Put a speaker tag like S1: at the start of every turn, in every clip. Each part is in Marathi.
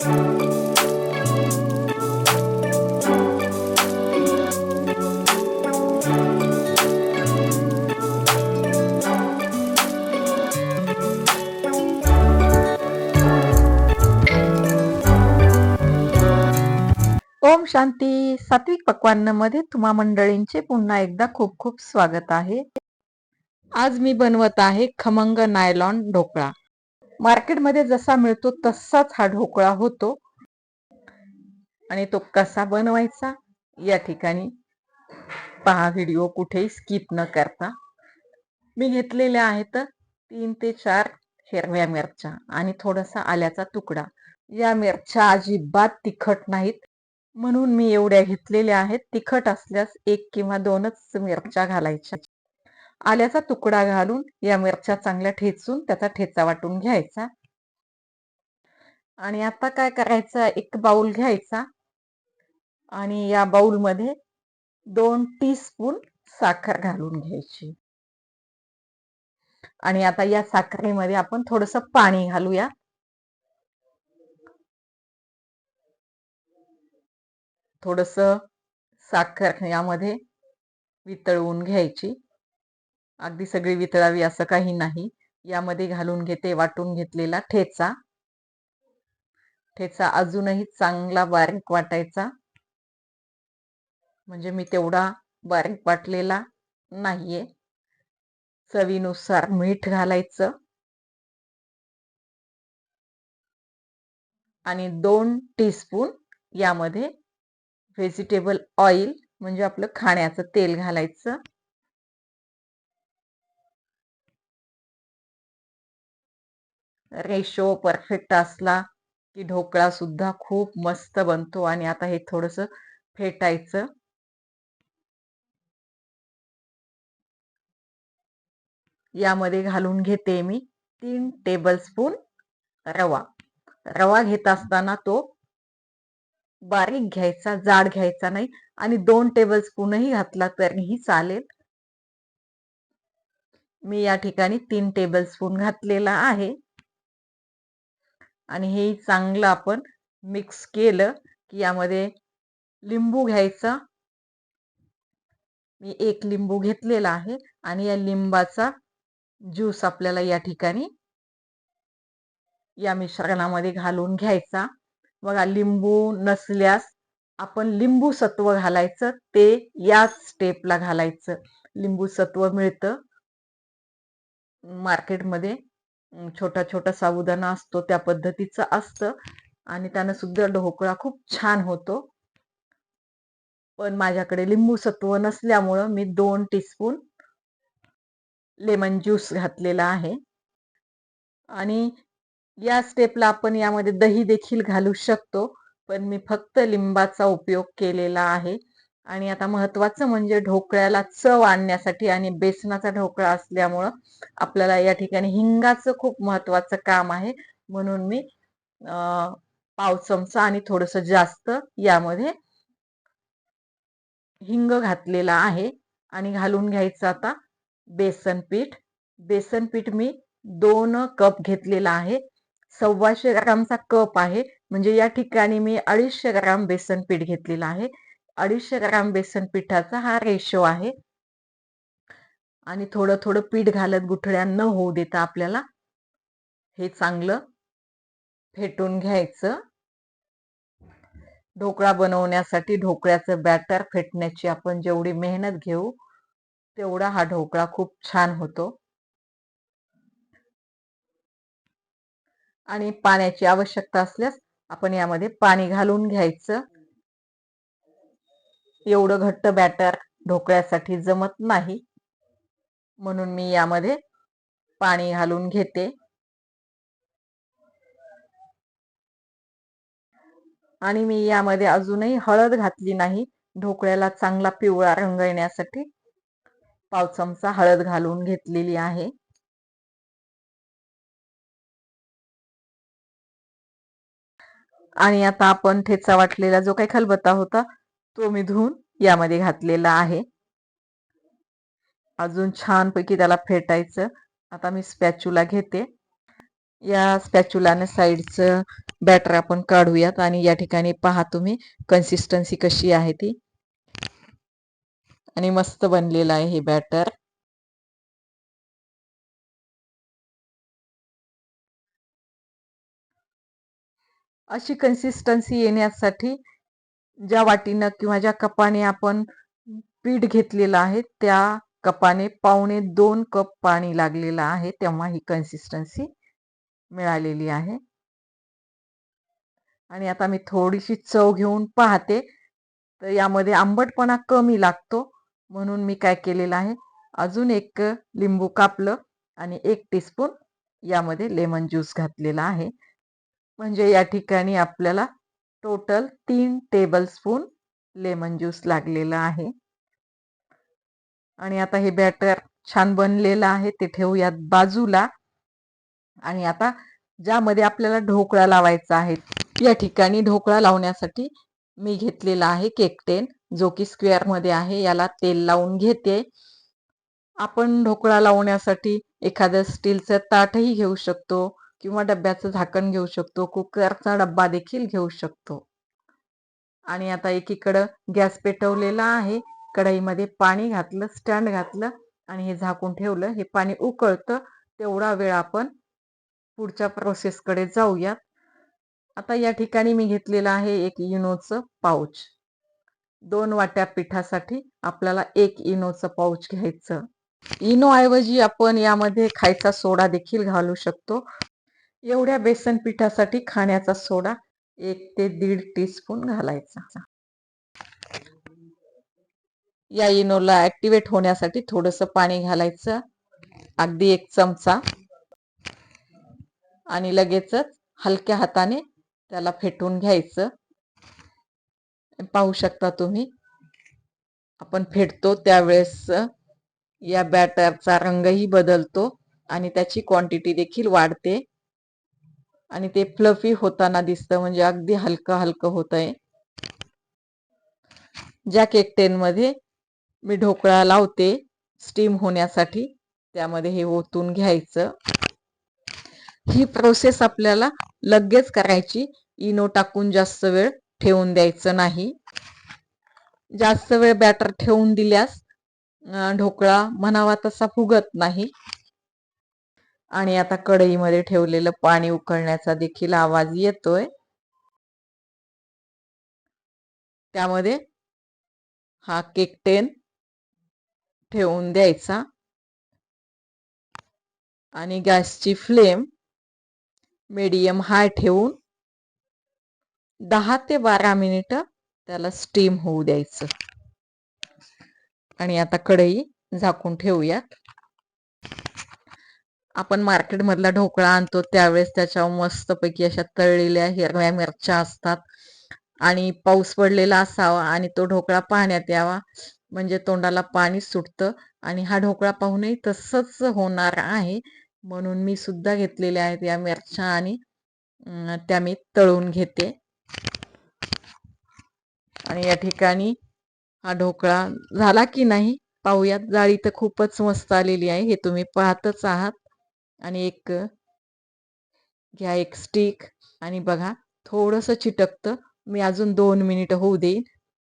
S1: ओम शांती. सात्विक पक्वांमध्ये तुम्हा मंडळींचे पुन्हा एकदा खूप खूप स्वागत आहे. आज मी बनवत आहे खमंग नायलॉन ढोकळा. मार्केटमध्ये जसा मिळतो तसाच हा ढोकळा होतो. आणि तो कसा बनवायचा या ठिकाणी पहा व्हिडिओ कुठेही स्किप न करता. मी घेतलेल्या आहेत तीन ते चार हिरव्या मिरच्या आणि थोडासा आल्याचा तुकडा. या मिरच्या अजिबात तिखट नाहीत. म्हणून मी एवढ्या घेतलेल्या आहेत. तिखट असल्यास एक किंवा दोनच मिरच्या घालायच्या. आल्याचा तुकडा घालून या मिरच्या चांगल्या ठेचून त्याचा ठेचा वाटून घ्यायचा. आणि आता काय करायचं? एक बाउल घ्यायचा. आणि या बाउलमध्ये दोन टीस्पून साखर घालून घ्यायची. आणि आता या साखरेमध्ये आपण थोडस पाणी घालूया. थोडस साखर यामध्ये वितळवून घ्यायची. अगदी सगळी वितळावी असं काही नाही. यामध्ये घालून घेते वाटून घेतलेला ठेचा. ठेचा अजूनही चांगला बारीक वाटायचा. म्हणजे मी तेवढा बारीक वाटलेला नाहीये. चवीनुसार मीठ घालायचं. आणि दोन टीस्पून यामध्ये व्हेजिटेबल ऑइल म्हणजे आपलं खाण्याचं तेल घालायचं. रेशो परफेक्ट असला की ढोकळा सुद्धा खूप मस्त बनतो. आणि आता हे थोडस फेटायचं. यामध्ये घालून घेते मी तीन टेबल स्पून रवा. रवा घेत असताना तो बारीक घ्यायचा जाड घ्यायचा नाही. आणि दोन टेबल स्पूनही घातला तरीही चालेल. मी या ठिकाणी तीन टेबल स्पून घातलेला आहे. आणि हे चांगलं आपण मिक्स केलं की यामध्ये लिंबू घ्यायचा. मी एक लिंबू घेतलेला आहे आणि या लिंबाचा ज्यूस आपल्याला या ठिकाणी या मिश्रणामध्ये घालून घ्यायचा. बघा लिंबू नसल्यास आपण लिंबू सत्व घालायचं ते याच स्टेपला घालायचं. लिंबू सत्व मिळतं मार्केटमध्ये छोटा छोटा साबुदाणा असतो त्या पद्धतीचं असतं. आणि त्यानं सुद्धा ढोकळा खूप छान होतो. पण माझ्याकडे लिंबू सत्व नसल्यामुळं मी दोन टीस्पून लेमन ज्यूस घातलेला आहे. आणि या स्टेपला आपण यामध्ये दही देखील घालू शकतो पण मी फक्त लिंबाचा उपयोग केलेला आहे. आणि आता महत्वाचं म्हणजे ढोकळ्याला चव आणण्यासाठी आणि बेसनाचा ढोकळा असल्यामुळं आपल्याला या ठिकाणी हिंगाचं खूप महत्वाचं काम आहे. म्हणून मी पाव चमचा आणि थोडस जास्त यामध्ये हिंग घातलेला आहे. आणि घालून घ्यायचं आता बेसन पीठ. बेसन पीठ मी दोन कप घेतलेला आहे. सव्वाशे ग्रामचा कप आहे. म्हणजे या ठिकाणी मी अडीचशे ग्राम बेसन पीठ घेतलेलं आहे. अडीचशे ग्राम बेसन पिठाचा हा रेशो आहे. आणि थोडं थोडं पीठ घालत गुठळ्या न होऊ देता आपल्याला हे चांगलं फेटून घ्यायचं. ढोकळा बनवण्यासाठी ढोकळ्याचं बॅटर फेटण्याची आपण जेवढी मेहनत घेऊ तेवढा हा ढोकळा खूप छान होतो. आणि पाण्याची आवश्यकता असल्यास आपण यामध्ये पाणी घालून घ्यायचं. एवढं घट्ट बॅटर ढोकळ्यासाठी जमत नाही. म्हणून मी यामध्ये पाणी घालून घेते. आणि मी यामध्ये अजूनही हळद घातली नाही. ढोकळ्याला चांगला पिवळा रंग येण्यासाठी पाव चमचा हळद घालून घेतलेली आहे. आणि आता आपण ठेचा वाटलेला जो काही खलबत्ता होता तो मी धुवून यामध्ये घातलेला आहे. अजून छानपैकी त्याला फेटायचं. आता मी स्पॅच्युला घेते. या स्पॅच्युलाने साईडचं बॅटर आपण काढूयात आणि या ठिकाणी पहा तुम्ही कन्सिस्टन्सी कशी आहे ती. आणि मस्त बनलेलं आहे हे बॅटर. अशी कन्सिस्टन्सी येण्यासाठी ज्या वाटीनं किंवा ज्या कपाने आपण पीठ घेतलेलं आहे त्या कपाने पावणे दोन कप पाणी लागलेलं आहे तेव्हा ही कन्सिस्टन्सी मिळालेली आहे. आणि आता मी थोडीशी चव घेऊन पाहते. तर यामध्ये आंबटपणा कमी लागतो म्हणून मी काय केलेलं आहे अजून एक लिंबू कापलं आणि एक टीस्पून यामध्ये लेमन ज्यूस घातलेला आहे. म्हणजे या ठिकाणी आपल्याला टोटल तीन टेबल स्पून लेमन ज्यूस लागलेला आहे. आणि आता हे बॅटर छान बनलेलं आहे ते ठेवूयात बाजूला. आणि आता ज्यामध्ये आपल्याला ढोकळा लावायचा आहे या ठिकाणी ढोकळा लावण्यासाठी मी घेतलेला आहे केकटेन जो की स्क्वेअरमध्ये आहे याला तेल लावून घेते. आपण ढोकळा लावण्यासाठी एखादं स्टीलचं ताटही घेऊ शकतो. किंवा डब्याचं झाकण घेऊ शकतो कुकरचा डब्बा देखील घेऊ शकतो. आणि आता एकीकडं गॅस पेटवलेला आहे कढईमध्ये पाणी घातलं स्टँड घातलं आणि हे झाकून ठेवलं. हे पाणी उकळतं तेवढा वेळ आपण पुढच्या प्रोसेसकडे जाऊयात. आता या ठिकाणी मी घेतलेलं आहे एक इनोचं पाऊच दोन वाट्या पिठासाठी आपल्याला एक इनोचं पाऊच घ्यायचं. इनो ऐवजी आपण यामध्ये खायचा सोडा देखील घालू शकतो. एवढ्या बेसन पिठासाठी खाण्याचा सोडा एक ते दीड टीस्पून घालायचा. या इनोला ऍक्टिवेट होण्यासाठी थोडस पाणी घालायचं. अगदी एक चमचा. आणि लगेचच हलक्या हाताने त्याला फेटून घ्यायचं. पाहू शकता तुम्ही आपण फेटतो त्यावेळेस या बॅटरचा रंगही बदलतो आणि त्याची क्वांटिटी देखील वाढते. आणि ते फ्लफी होताना दिसतं म्हणजे अगदी हलकं हलकं होत आहे ज्या केकटेन मध्ये मी ढोकळा लावते स्टीम होण्यासाठी. त्यामध्ये हे ओतून घ्यायचं. ही प्रोसेस आपल्याला लगेच करायची. इनो टाकून जास्त वेळ ठेवून द्यायचं नाही. जास्त वेळ बॅटर ठेवून दिल्यास ढोकळा म्हणावा तसा फुगत नाही. आणि आता कढईमध्ये ठेवलेलं पाणी उकळण्याचा देखील आवाज येतोय. त्यामध्ये हा केक टेन ठेवून द्यायचा. आणि गॅसची फ्लेम मीडियम हाय ठेवून दहा ते बारा मिनिट त्याला स्टीम होऊ द्यायचं. आणि आता कढई झाकून ठेवूयात. आपण मार्केटमधला ढोकळा आणतो त्यावेळेस त्याच्यावर मस्तपैकी अशा तळलेल्या हिरव्या मिरच्या असतात. आणि पाऊस पडलेला असावा आणि तो ढोकळा पाहण्यात यावा म्हणजे तोंडाला पाणी सुटतं. आणि हा ढोकळा पाहूनही तसंच होणार आहे. म्हणून मी सुद्धा घेतलेल्या आहेत या मिरच्या आणि त्या मी तळून घेते. आणि या ठिकाणी हा ढोकळा झाला की नाही पाहूयात. जाळी तर खूपच मस्त आलेली आहे. हे तुम्ही पाहतच आहात. आणि एक घ्या एक स्टिक आणि बघा थोडंसं चिटकतं. मी अजून दोन मिनिटं होऊ देईन.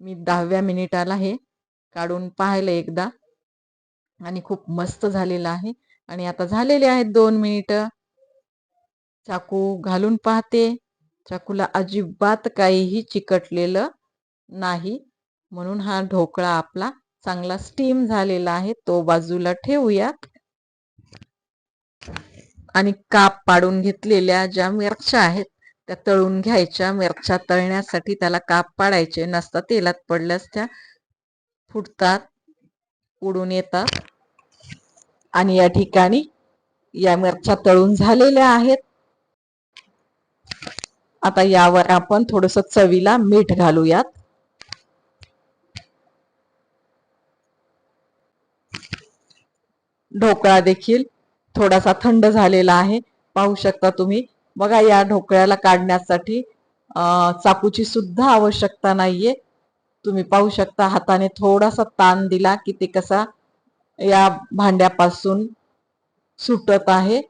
S1: मी दहाव्या मिनिटाला हे काढून पाहिलं एकदा. आणि खूप मस्त झालेलं आहे. आणि आता झालेले आहेत दोन मिनिटं चाकू घालून पाहते. चाकूला अजिबात काहीही चिकटलेलं नाही. म्हणून हा ढोकळा आपला चांगला स्टीम झालेला आहे. तो बाजूला ठेवूयात. आणि काप पाडून घेतलेल्या ज्या मिरच्या आहेत त्या तळून घ्यायच्या. मिरच्या तळण्यासाठी त्याला काप पाडायचे. नसता तेलात पडल्यास त्या फुटतात उडून येतात. आणि या ठिकाणी या मिरच्या तळून झालेल्या आहेत. आता यावर आपण थोडस चवीला मीठ घालूयात. ढोकळा देखील थोडासा थंड झालेला आहे. पाहू शकता तुम्ही. बघा या ढोकळ्याला काढण्यासाठी चाकूची सुद्धा आवश्यकता नाहीये. तुम्ही पाहू शकता हाताने थोडासा ताण दिला की ते कसा या भांड्यापासून सुटत आहे.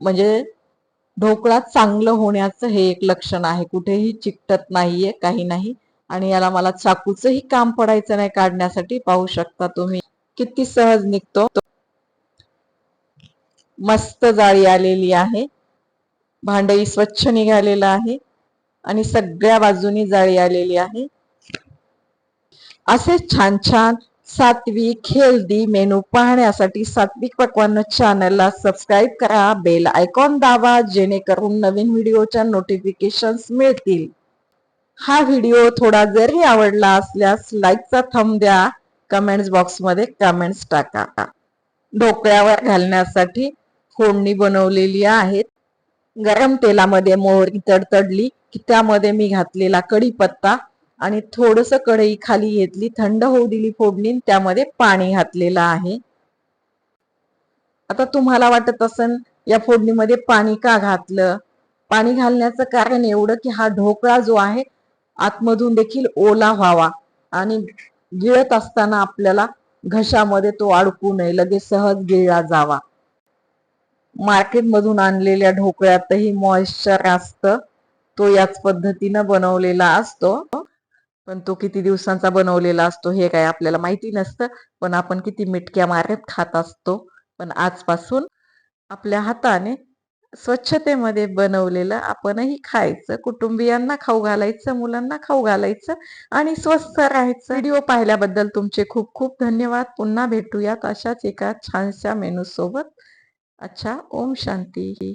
S1: म्हणजे ढोकळा चांगलं होण्याचं हे एक लक्षण आहे. कुठेही चिकटत नाहीये काही नाही. आणि याला मला चाकूचंही काम पडायचं नाही काढण्यासाठी. पाहू शकता तुम्ही किती सहज निघतो. मस्त जाळी आलेली आहे. भांडई स्वच्छ निघालेलं आहे आणि सगळ्या बाजूनी जाळी आलेली आहे. असे छान छान सात्विक हेल्दी मेनू पाहण्यासाठी सात्विक पकवान चॅनलला सबस्क्राईब करा. बेल आयकॉन दाबा जेणेकरून नवीन व्हिडिओच्या नोटिफिकेशन मिळतील. हा व्हिडिओ थोडा जरी आवडला असल्यास लाईकचा थंब द्या. कमेंट्स बॉक्समध्ये कमेंट्स टाका. ढोकळ्यावर घालण्यासाठी फोडणी बनवलेली आहेत. गरम तेलामध्ये मोहरी तडतडली की त्यामध्ये मी घातलेला कढीपत्ता आणि थोडस कढई खाली घेतली थंड होऊ दिली फोडणी त्यामध्ये पाणी घातलेलं आहे. आता तुम्हाला वाटत असेल या फोडणीमध्ये पाणी का घातलं? पाणी घालण्याचं कारण एवढं की हा ढोकळा जो आहे आतमधून देखील ओला व्हावा आणि गिळत असताना आपल्याला घशामध्ये तो अडकू नये लगेच सहज गिळला जावा. मार्केटमधून आणलेल्या ढोकळ्यातही मॉइश्चर असतं. तो याच पद्धतीनं बनवलेला असतो. पण तो किती दिवसांचा बनवलेला असतो हे काय आपल्याला माहिती नसतं. पण आपण किती मिटक्या मारत खात असतो. पण आजपासून आपल्या हाताने स्वच्छतेमध्ये बनवलेलं आपणही खायचं. कुटुंबियांना खाऊ घालायचं मुलांना खाऊ घालायचं आणि स्वस्थ राहायचं. व्हिडिओ पाहिल्याबद्दल तुमचे खूप खूप धन्यवाद. पुन्हा भेटूयात अशाच एका छानशा मेनू सोबत अच्छा ओम शांती.